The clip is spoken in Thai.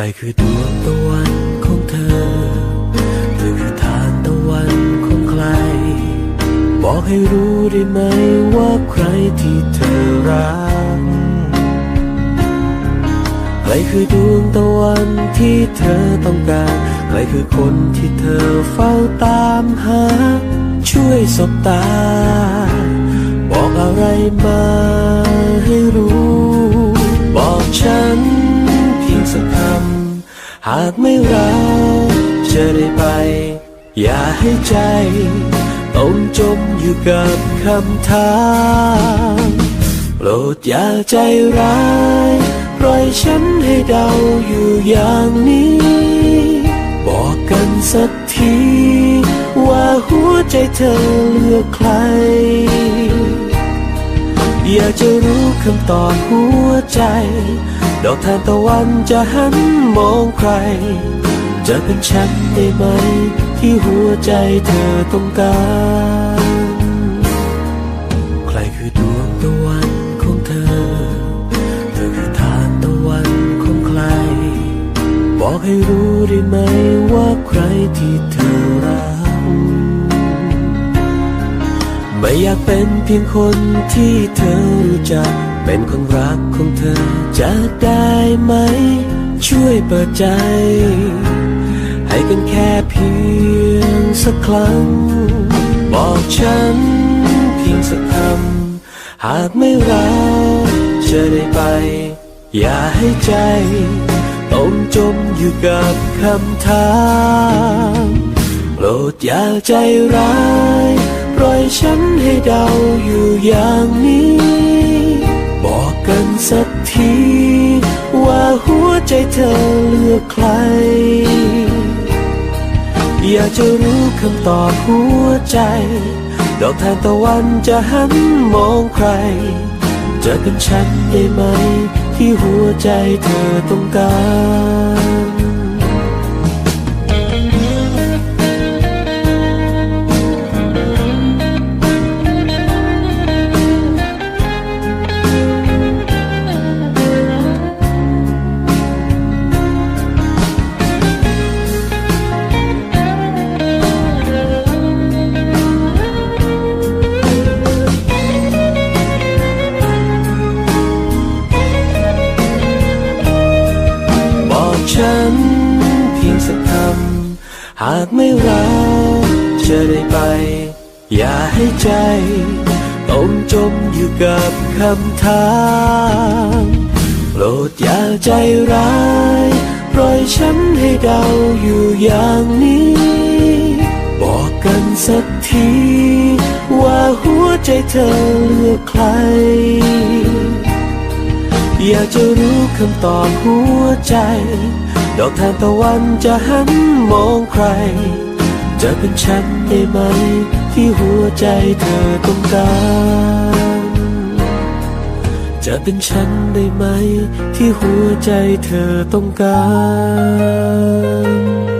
รคือดวงตะวันของเธอ เธอคือทานตะวันของใคร บอกให้รู้ได้ไหมว่าใครที่เธอรัก ใครคือดวงตะวันที่เธอต้องการ ใครคือคนที่เธอเฝ้าตามหา ช่วยสบตา บอกอะไรมา หากไม่รักจะได้ไป อย่าให้ใจ ต้องจมอยู่กับคำถามโปรดอย่าใจร้าย ปล่อยฉันให้เดาอยู่อย่างนี้ บอกกันสักที ว่าหัวใจเธอเลือกใคร อยากจะรู้คำตอบหัวใจ ดอกทานตะวันจะหันมองใคร จะเป็นฉันได้ไหม ที่หัวใจเธอต้องการ ใครคือดวงตะวันของเธอ เธอคือทานตะวันของใคร บอกให้รู้ได้ไหมว่าใครที่เธอ ไม่อยากเป็นเพียงคนที่เธอรู้จัก เป็นคนรักของเธอจะได้ไหม ช่วยเปิดใจ ให้กันแค่เพียงสักครั้ง บอกฉันเพียงสักคำ หากไม่รักจะได้ไป อย่าให้ใจต้องจมอยู่กับคำถามโปรดอย่าใจร้ายปล่อย ฉันให้เดาอยู่อย่างนี้ บอกกันสักที ว่าหัวใจเธอเลือกใคร อยากจะรู้คำตอบหัวใจ ดอกทานตะวันจะหันมองใครจะเป็นฉันได้ไหม ที่หัวใจเธอต้องการ หากไม่รักจะได้ไป อย่าให้ใจต้องจมอยู่กับคำถามโปรดอย่าใจร้ายปล่อยฉันให้เดาอยู่อย่างนี้ บอกกันสักที ว่าหัวใจเธอเลือกใคร อยากจะรู้คำตอบหัวใจ ดอกทานตะวันจะหันมองใคร จะเป็นฉันได้ไหม ที่หัวใจเธอต้องการ จะเป็นฉันได้ไหม ที่หัวใจเธอต้องการ